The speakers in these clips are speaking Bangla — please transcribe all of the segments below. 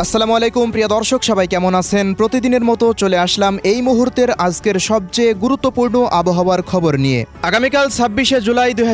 আসসালামু আলাইকুম, প্রিয় দর্শক, সবাই কেমন আছেন? প্রতিদিনের মতো চলে আসলাম এই মুহূর্তের আজকের সবচেয়ে গুরুত্বপূর্ণ আবহাওয়ার খবর নিয়ে। আগামীকাল ছাব্বিশে জুলাই দুই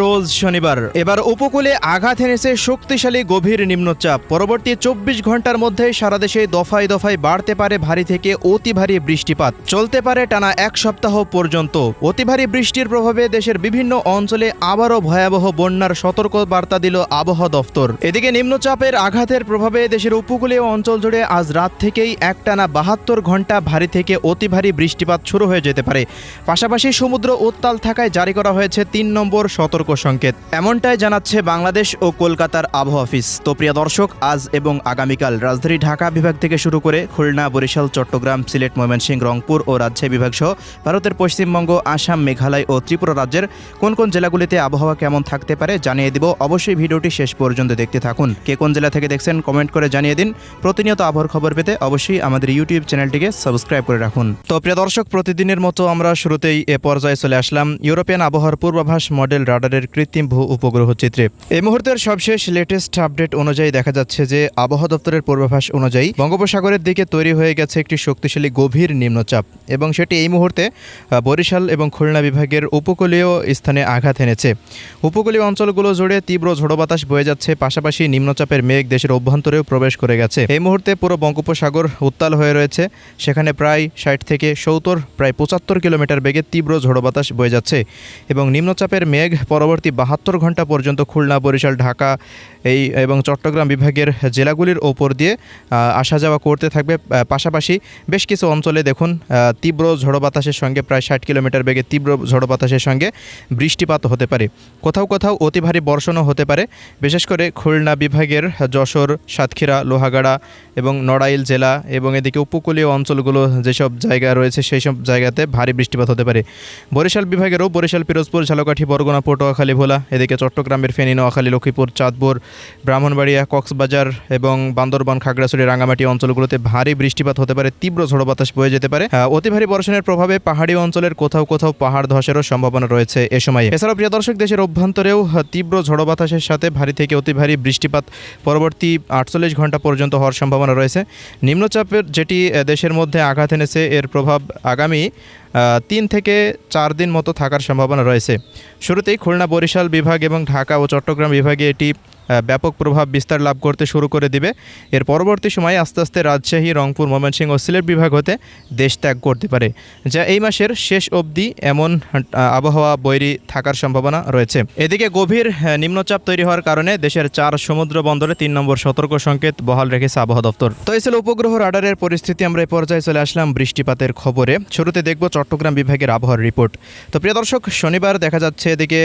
রোজ শনিবার। এবার উপকূলে আঘাত এনেছে শক্তিশালী গভীর নিম্নচাপ। পরবর্তী চব্বিশ ঘণ্টার মধ্যে সারা দেশে দফায় দফায় বাড়তে পারে ভারী থেকে অতি ভারী বৃষ্টিপাত। চলতে পারে টানা এক সপ্তাহ পর্যন্ত। অতি ভারী বৃষ্টির প্রভাবে দেশের বিভিন্ন অঞ্চলে আবারও ভয়াবহ বন্যার সতর্ক বার্তা দিল আবহাওয়া দফতর। এদিকে নিম্নচাপের আঘাতের প্রভাবে দেশের উপকূলীয় অঞ্চল জুড়ে আজ রাত থেকেই একটানা বাহাত্তর ঘণ্টা ভারী থেকে অতি ভারী বৃষ্টিপাত শুরু হয়ে যেতে পারে। পাশাপাশি সমুদ্র উত্তাল থাকায় জারি করা হয়েছে তিন নম্বর সতর্ক সংকেত। এমনটাই জানাচ্ছে বাংলাদেশ ও কলকাতার আবহাওয়া অফিস। তো প্রিয় দর্শক, আজ এবং আগামীকাল রাজধানী ঢাকা বিভাগ থেকে শুরু করে খুলনা, বরিশাল, চট্টগ্রাম, সিলেট, ময়মনসিংহ, রংপুর ও রাজশাহী বিভাগ সহ ভারতের পশ্চিমবঙ্গ, আসাম, মেঘালয় ও ত্রিপুরা রাজ্যের কোন কোন জেলাগুলিতে আবহাওয়া কেমন থাকতে পারে জানিয়ে দিব। অবশ্যই ভিডিওটি শেষ পর্যন্ত দেখতে থাকুন। কে কোন জেলা থেকে দেখছেন, কমেন্ট করে জানিয়ে দিন। প্রতিনিয়ত আবহাওয়ার খবর পেতে অবশ্যই আমাদের ইউটিউব চ্যানেলটিকে সাবস্ক্রাইব করে রাখুন। তো প্রিয় দর্শক, প্রতিদিনের মতো আমরা শুরুতেই এ পর্যায়ে চলে আসলাম ইউরোপিয়ান আবহাওয়ার পূর্বাভাস মডেল রাডারের কৃত্রিম ভূ উপগ্রহ চিত্রে। এই মুহূর্তের সবশেষ লেটেস্ট আপডেট অনুযায়ী দেখা যাচ্ছে যে, আবহাওয়া দপ্তরের পূর্বাভাস অনুযায়ী বঙ্গোপসাগরের দিকে তৈরি হয়ে গেছে একটি শক্তিশালী গভীর নিম্নচাপ এবং সেটি এই মুহূর্তে বরিশাল এবং খুলনা বিভাগের উপকূলীয় স্থানে আঘাত এনেছে। উপকূলীয় অঞ্চলগুলো জুড়ে তীব্র ঝোড়ো বাতাস বয়ে যাচ্ছে, পাশাপাশি নিম্নচাপের মেঘ দেশের অভ্যন্তরেও প্রবেশ করে গেছে। এই মুহূর্তে পুরো বঙ্গোপসাগর উত্তাল হয়ে রয়েছে। সেখানে প্রায় ষাট থেকে সত্তর, প্রায় পঁচাত্তর কিলোমিটার বেগে তীব্র ঝোড়ো বাতাস বয়ে যাচ্ছে এবং নিম্নচাপের মেঘ পরবর্তী বাহাত্তর ঘণ্টা পর্যন্ত খুলনা, বরিশাল, ঢাকা এই এবং চট্টগ্রাম বিভাগের জেলাগুলির ওপর দিয়ে আসা যাওয়া করতে থাকবে। পাশাপাশি বেশ কিছু অঞ্চলে দেখুন তীব্র ঝোড়ো বাতাসের সঙ্গে, প্রায় ষাট কিলোমিটার বেগে তীব্র ঝোড়ো বাতাসের সঙ্গে বৃষ্টিপাত হতে পারে। কোথাও কোথাও অতি ভারী বর্ষণও হতে পারে। বিশেষ করে খুলনা বিভাগের যশোর, সাতক্ষীরা, লোহাগাড়া এবং নড়াইল জেলা এবং এদিকে উপকূলীয় অঞ্চলগুলো যেসব জায়গা রয়েছে সেই সব জায়গাতে ভারী বৃষ্টিপাত হতে পারে। বরিশাল বিভাগেরও বরিশাল, পিরোজপুর, ঝালকাঠি, বরগুনা, পটুয়াখালী, ভোলা, এদিকে চট্টগ্রামের ফেনী, নোয়াখালী, লক্ষ্মীপুর, চাঁদপুর ব্রাহ্মণবাড়িয়া, কক্সবাজার এবং বান্দরবান, খাগড়াছড়ি রাঙামাটি অঞ্চলগুলোতে ভারী বৃষ্টিপাত হতে পারে, তীব্র ঝোড়ো বাতাস বয়ে যেতে পারে। অতি ভারী বর্ষণের প্রভাবে পাহাড়ি অঞ্চলের কোথাও কোথাও পাহাড় ধসেরও সম্ভাবনা রয়েছে এ সময়ে। এছাড়াও, প্রিয় দর্শক, দেশের অভ্যন্তরেও তীব্র ঝোড়ো বাতাসের সাথে ভারী থেকে অতি ভারী বৃষ্টিপাত পরবর্তী আটচল্লিশ ঘণ্টা পর্যন্ত হওয়ার সম্ভাবনা রয়েছে। নিম্নচাপের যেটি দেশের মধ্যে আঘাত এনেছে, এর প্রভাব আগামী তিন থেকে চার দিন মতো থাকার সম্ভাবনা রয়েছে। শুরুতেই খুলনা বরিশাল বিভাগ এবং ঢাকা ও চট্টগ্রাম বিভাগে এটি ব্যাপক প্রভাব বিস্তার লাভ করতে শুরু করে দিবে। এর পরবর্তী সময়ে আস্তে আস্তে রাজশাহী, রংপুর, ময়মনসিংহ ও সিলেট বিভাগ হতে দেশ ত্যাগ করতে পারে, যা এই মাসের শেষ অবধি এমন আবহাওয়া বৈরী থাকার সম্ভাবনা রয়েছে। এদিকে গভীর নিম্নচাপ তৈরি হওয়ার কারণে দেশের চার সমুদ্র বন্দরে তিন নম্বর সতর্ক সংকেত বহাল রেখেছে আবহাওয়া দপ্তর। তো ছিল উপগ্রহ রাডারের পরিস্থিতি, আমরা এই পর্যায়ে চলে আসলাম বৃষ্টিপাতের খবরে। শুরুতে দেখব চট্টগ্রাম বিভাগের আবহাওয়ার রিপোর্ট। তো প্রিয় দর্শক, শনিবার দেখা যাচ্ছে এদিকে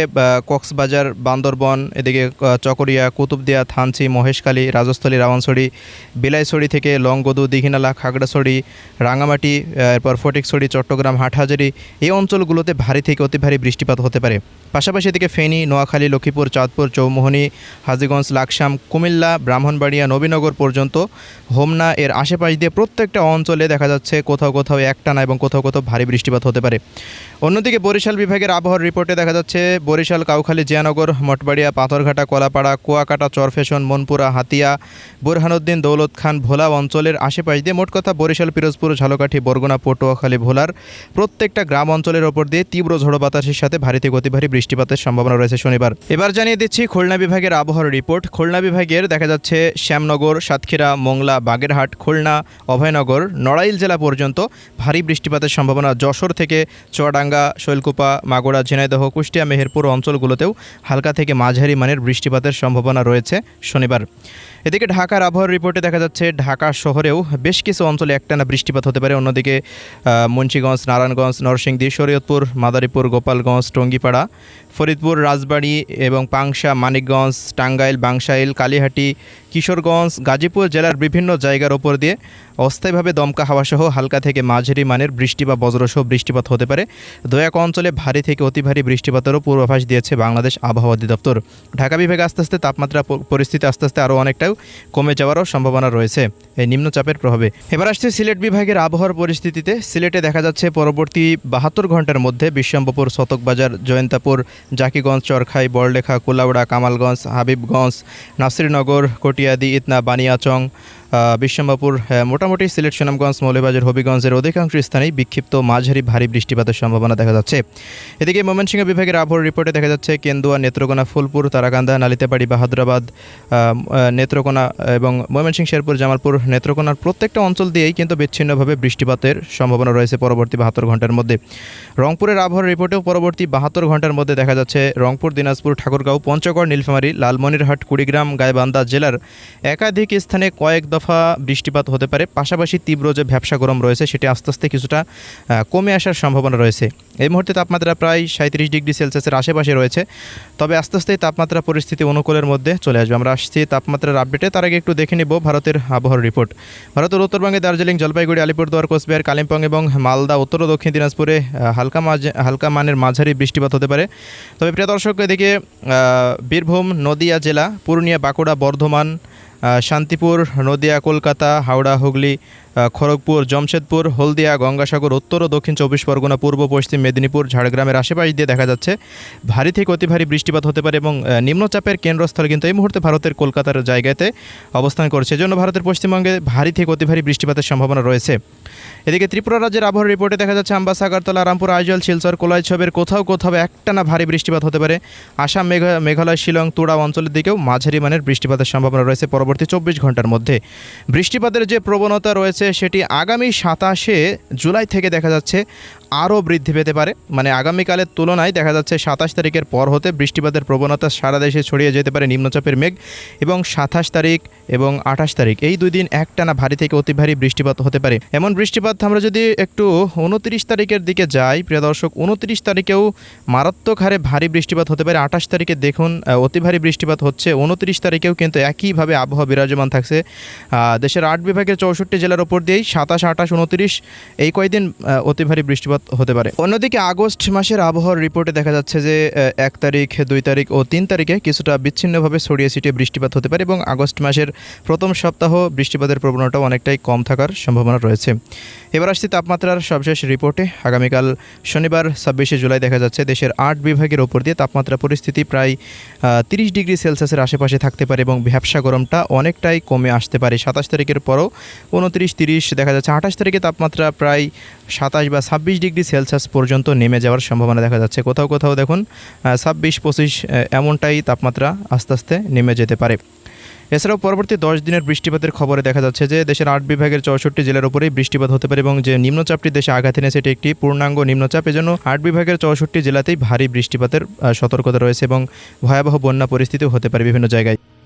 কক্সবাজার, বান্দরবন, এদিকে চকরিয়া, কুতুবদিয়া, থানচি, মহেশখালী, রাজস্থলী রাওয়ানছড়ি বিলাইছড়ি থেকে লংগদু, দিঘিনালা, খাগড়াছড়ি, রাঙামাটি এরপর ফটিকছড়ি, চট্টগ্রাম, হাটহাজারি এই অঞ্চলগুলোতে ভারী থেকে অতি ভারী বৃষ্টিপাত হতে পারে। পাশাপাশি এদিকে ফেনী, নোয়াখালী, লক্ষ্মীপুর, চাঁদপুর, চৌমোহনী, হাজিগঞ্জ, লাকসাম, কুমিল্লা, ব্রাহ্মণবাড়িয়া, নবীনগর পর্যন্ত হোমনা এর আশেপাশ দিয়ে প্রত্যেকটা অঞ্চলে দেখা যাচ্ছে কোথাও কোথাও একটানা এবং কোথাও কোথাও ভারী বৃষ্টিপাত হতে পারে। অন্যদিকে বরিশাল বিভাগের আবহাওয়ার রিপোর্টে দেখা যাচ্ছে, বরিশাল, কাউখালী, জিয়ানগর, মঠবাড়িয়া, পাথরঘাটা, কলাপাড়া, কুয়াকাটা, চরফেশন, মনপুরা, হাতিয়া, বুরহানুদ্দিন, দৌলত খান, ভোলা অঞ্চলের আশেপাশ দিয়ে মোট কথা বরিশাল, পিরোজপুর, ঝালকাঠি, বরগুনা, পটুয়াখালী, ভোলার প্রত্যেকটা গ্রাম অঞ্চলের ওপর দিয়ে তীব্র ঝোড়ো বাতাসের সাথে ভারী অতি ভারী বৃষ্টিপাতের সম্ভাবনা রয়েছে শনিবার। এবার জানিয়ে দিচ্ছি খুলনা বিভাগের আবহাওয়ার রিপোর্ট। খুলনা বিভাগের দেখা যাচ্ছে শ্যামনগর, সাতক্ষীরা, মোংলা, বাগেরহাট, খুলনা, অভয়নগর, নড়াইল জেলা পর্যন্ত ভারী বৃষ্টিপাতের সম্ভাবনা। যশোর থেকে চুয়াডাঙ্গা শৈলকুপা, মাগুরা, ঝিনাইদহ, কুষ্টিয়া, মেহেরপুর অঞ্চলগুলোতেও হালকা থেকে মাঝারি মানের বৃষ্টিপাতের সম্ভাবনা রয়েছে শনিবার। এদিকে ঢাকার আবহাওয়ার রিপোর্টে দেখা যাচ্ছে, ঢাকা শহরেও বেশ কিছু অঞ্চলে একটানা বৃষ্টিপাত হতে পারে। অন্যদিকে মুন্সিগঞ্জ, নারায়ণগঞ্জ, নরসিংদী, শরীয়তপুর, মাদারীপুর, গোপালগঞ্জ, টঙ্গিপাড়া ফরিদপুর, রাজবাড়ী এবং পাংশা, মানিকগঞ্জ, টাঙ্গাইল, বাংশাইল, কালীহাটি, কিশোরগঞ্জ, গাজীপুর জেলার বিভিন্ন জায়গার ওপর দিয়ে অস্থায়ীভাবে দমকা হাওয়াসহ হালকা থেকে মাঝারি মানের বৃষ্টি বা বজ্রসহ বৃষ্টিপাত হতে পারে। দু এক অঞ্চলে ভারী থেকে অতি ভারী বৃষ্টিপাতেরও পূর্বাভাস দিয়েছে বাংলাদেশ আবহাওয়া অধিদপ্তর। ঢাকা বিভাগে আস্তে আস্তে তাপমাত্রা পরিস্থিতি আস্তে আস্তে আরও অনেকটাও কমে যাওয়ারও সম্ভাবনা রয়েছে। এই নিম্নচাপের প্রভাবে এবার আসছে সিলেট বিভাগের আবহাওয়ার পরিস্থিতিতে। সিলেটে দেখা যাচ্ছে পরবর্তী বাহাত্তর ঘণ্টার মধ্যে বিশ্বম্বপুর শতকবাজার, জয়ন্তাপুর জাকিগঞ্জ, চরখাই বড়লেখা কুলাউড়া, কামালগঞ্জ, হাবিবগঞ্জ, নাসিরনগর, কটিয়াদি, ইতনা, বানিয়াচং বিশ্বম্বাপুর মোটামুটি সিলেট, সুনামগঞ্জ, মৌলভীবাজার, হবিগঞ্জের অধিকাংশ স্থানেই বিক্ষিপ্ত মাঝারি ভারী বৃষ্টিপাতের সম্ভাবনা দেখা যাচ্ছে। এদিকে ময়মনসিংহ বিভাগের আবহাওয়ার রিপোর্টে দেখা যাচ্ছে কেন্দুয়া, নেত্রকোনা, ফুলপুর, তারাকান্দা, নালিতাবাড়ি, বাহাদুরাবাদ নেত্রকোনা এবং ময়মনসিংহ, শেরপুর, জামালপুর, নেত্রকোনার প্রত্যেকটা অঞ্চল দিয়েই কিন্তু বিচ্ছিন্নভাবে বৃষ্টিপাতের সম্ভাবনা রয়েছে পরবর্তী বাহাত্তর ঘণ্টার মধ্যে। রংপুরের আবহাওয়ার রিপোর্টেও পরবর্তী বাহাত্তর ঘণ্টার মধ্যে দেখা যাচ্ছে, রংপুর, দিনাজপুর, ঠাকুরগাঁও, পঞ্চগড়, নীলফামারী, লালমনিরহাট, কুড়িগ্রাম, গাইবান্ধা জেলার একাধিক স্থানে কয়েক দফা বৃষ্টিপাত হতে পারে। পাশাপাশি তীব্র যে ভ্যাবসা গরম রয়েছে, সেটি আস্তে আস্তে কিছুটা কমে আসার সম্ভাবনা রয়েছে। এই মুহূর্তে তাপমাত্রা প্রায় সাঁত্রিশ ডিগ্রি সেলসিয়াসের আশেপাশে রয়েছে। তবে আস্তে আস্তে তাপমাত্রা পরিস্থিতি অনুকূলের মধ্যে চলে আসবে। আমরা আসছি তাপমাত্রার আপডেটে। তার আগে একটু দেখে নেব ভারতের আবহাওয়ার রিপোর্ট। ভারতের উত্তরবঙ্গে দার্জিলিং, জলপাইগুড়ি, আলিপুরদুয়ার, কোচবিহার, কালিম্পং এবং মালদা, উত্তর ও দক্ষিণ দিনাজপুরে হালকা মাঝ হালকা মানের মাঝারি বৃষ্টিপাত হতে পারে। তবে প্রিয় দর্শক, এদিকে বীরভূম, নদিয়া জেলা, পুরুলিয়া, বাঁকুড়া, বর্ধমান শান্তিপুর, নদিয়া, কলকাতা, হাওড়া, হুগলি খড়গপুর, জমশেদপুর, হলদিয়া, গঙ্গাসাগর, উত্তর ও দক্ষিণ চব্বিশ পরগনা, পূর্ব, পশ্চিম মেদিনীপুর, ঝাড়গ্রামের আশেপাশ দিয়ে দেখা যাচ্ছে ভারী থেকে অতি ভারী বৃষ্টিপাত হতে পারে এবং নিম্নচাপের কেন্দ্রস্থল কিন্তু এই মুহূর্তে ভারতের কলকাতার জায়গাতে অবস্থান করছে। এজন্য ভারতের পশ্চিমবঙ্গে ভারী থেকে অতি ভারী বৃষ্টিপাতের সম্ভাবনা রয়েছে। এদিকে ত্রিপুরা রাজ্যের আবহাওয়ার রিপোর্টে দেখা যাচ্ছে আম্বাসাগরতলা রামপুর, আইজল, শিলচর, কোলাইছবের কোথাও কোথাও একটানা ভারী বৃষ্টিপাত হতে পারে। আসাম, মেঘা, মেঘালয়, শিলং তুড়া অঞ্চলের দিকেও মাঝারি মানের বৃষ্টিপাতের সম্ভাবনা রয়েছে পরবর্তী চব্বিশ ঘণ্টার মধ্যে। বৃষ্টিপাতের যে প্রবণতা রয়েছে সেটি আগামী সাতাশে জুলাই থেকে দেখা যাচ্ছে। আরও বৃদ্ধি পেতে পারে। মানে আগামীকালের তুলনায় দেখা যাচ্ছে সাতাশ তারিখের পর হতে বৃষ্টিপাতের প্রবণতা সারা দেশে ছড়িয়ে যেতে পারে নিম্নচাপের মেঘ এবং সাতাশ তারিখ এবং আঠাশ তারিখ। এই দুই দিন একটানা ভারী থেকে অতি ভারী বৃষ্টিপাত হতে পারে। এমন বৃষ্টিপাত আমরা যদি একটু উনত্রিশ তারিখের দিকে যাই, প্রিয় দর্শক, উনত্রিশ তারিখেও মারাত্মক হারে ভারী বৃষ্টিপাত হতে পারে। আঠাশ তারিখে দেখুন অতি ভারী বৃষ্টিপাত হচ্ছে। উনত্রিশ তারিখেও কিন্তু একইভাবে আবহাওয়া বিরাজমান থাকছে। দেশের আট বিভাগের চৌষট্টি জেলার ওপর দিয়েই সাতাশ, আঠাশ, উনত্রিশ এই কয়দিন অতি ভারী বৃষ্টিপাত হতে পারে। অন্যদিকে আগস্ট মাসের আবহাওয়ার রিপোর্টে দেখা যাচ্ছে যে এক তারিখ, দুই তারিখ ও তিন তারিখে কিছুটা বিচ্ছিন্নভাবে ছড়িয়ে ছিটিয়ে বৃষ্টিপাত হতে পারে এবং আগস্ট মাসের প্রথম সপ্তাহ বৃষ্টিপাতের প্রবণতাও অনেকটাই কম থাকার সম্ভাবনা রয়েছে। এবার আসছি তাপমাত্রার সবশেষ রিপোর্টে। আগামীকাল শনিবার, ছাব্বিশে জুলাই দেখা যাচ্ছে দেশের আট বিভাগের ওপর দিয়ে তাপমাত্রা পরিস্থিতি প্রায় তিরিশ ডিগ্রি সেলসিয়াসের আশেপাশে থাকতে পারে এবং ভ্যাবসা গরমটা অনেকটাই কমে আসতে পারে। সাতাশ তারিখের পরও উনত্রিশ, তিরিশ দেখা যাচ্ছে। আঠাশ তারিখে তাপমাত্রা প্রায় সাতাশ বা ছাব্বিশ ডিগ্রি সেলসিয়াস পর্যন্ত নেমে যাওয়ার সম্ভাবনা দেখা যাচ্ছে। কোথাও কোথাও দেখুন ছাব্বিশ, পঁচিশ এমনটাই তাপমাত্রা আস্তে আস্তে নেমে যেতে পারে। এছাড়াও পরবর্তী দশ দিনের বৃষ্টিপাতের খবরে দেখা যাচ্ছে যে দেশের আট বিভাগের চৌষট্টি জেলার উপরেই বৃষ্টিপাত হতে পারে এবং যে নিম্নচাপটি দেশে আঘাত এনেছে, এটি একটি পূর্ণাঙ্গ নিম্নচাপ। এজন্য আট বিভাগের চৌষট্টি জেলাতেই ভারী বৃষ্টিপাতের সতর্কতা রয়েছে এবং ভয়াবহ বন্যা পরিস্থিতিও হতে পারে বিভিন্ন জায়গায়।